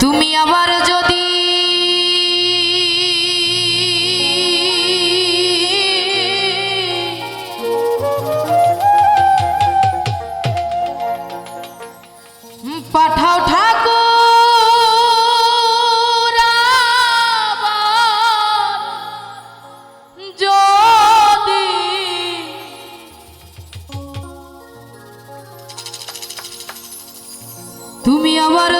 তুমি আবার যদি পাঠাও ঠাকুর যদি তুমি আবার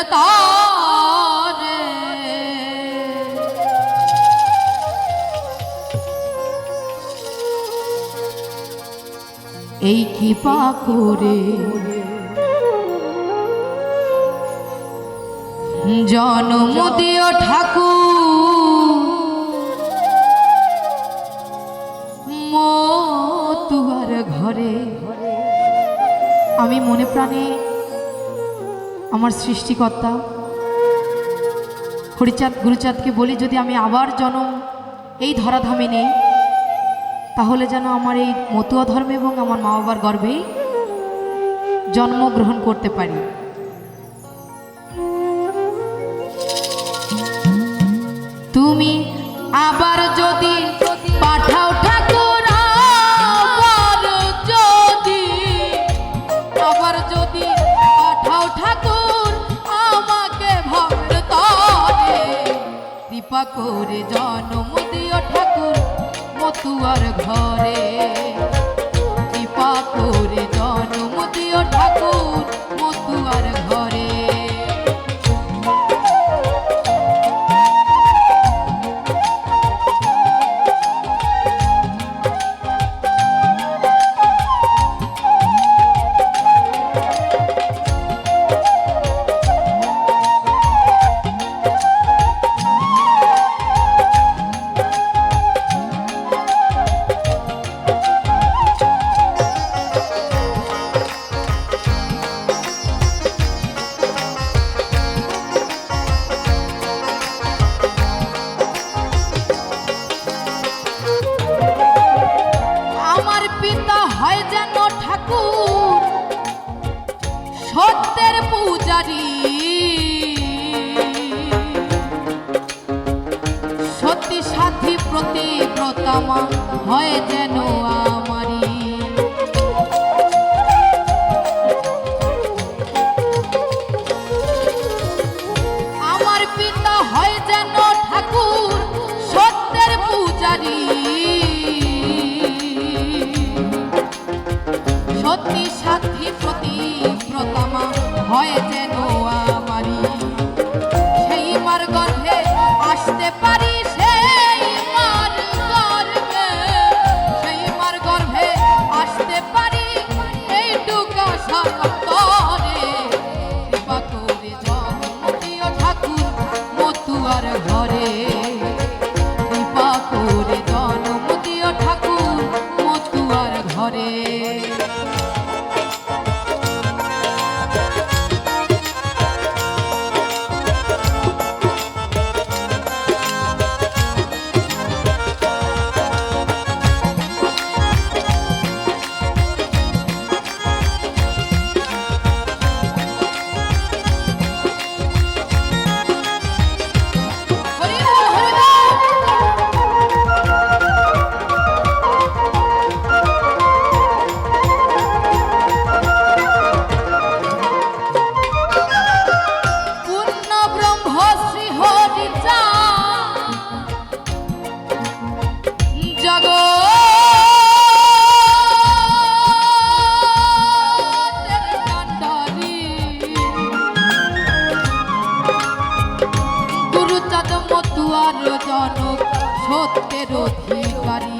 বেরতারে এই কৃপা করে জন্ম দিও ঠাকুর। মতুয়ার ঘরে আমি মনে প্রাণে আমার সৃষ্টিকর্তা। হরিচাঁদ, গুরুচাঁদকে বলি, যদি আমি আবার জন্ম এই ধরাধামে নেই, তাহলে যেন আমার এই মতুয়া ধর্মে এবং আমার মা বাবার গর্ভেই জন্মগ্রহণ করতে পারি। তুমি আবার যদি পাঠাও ঠাকুর যদি, আবার যদি পাঠাও ঠাকুর কৃপা করে জন্ম দিও ঠাকুর মতুয়ার ঘরে। সত্যের পূজারি। সত্যি সাথী প্রতিব্রতামা হয় যেন আমার প্রতামা মতুয়ার জনক সত্যের অধিকারী।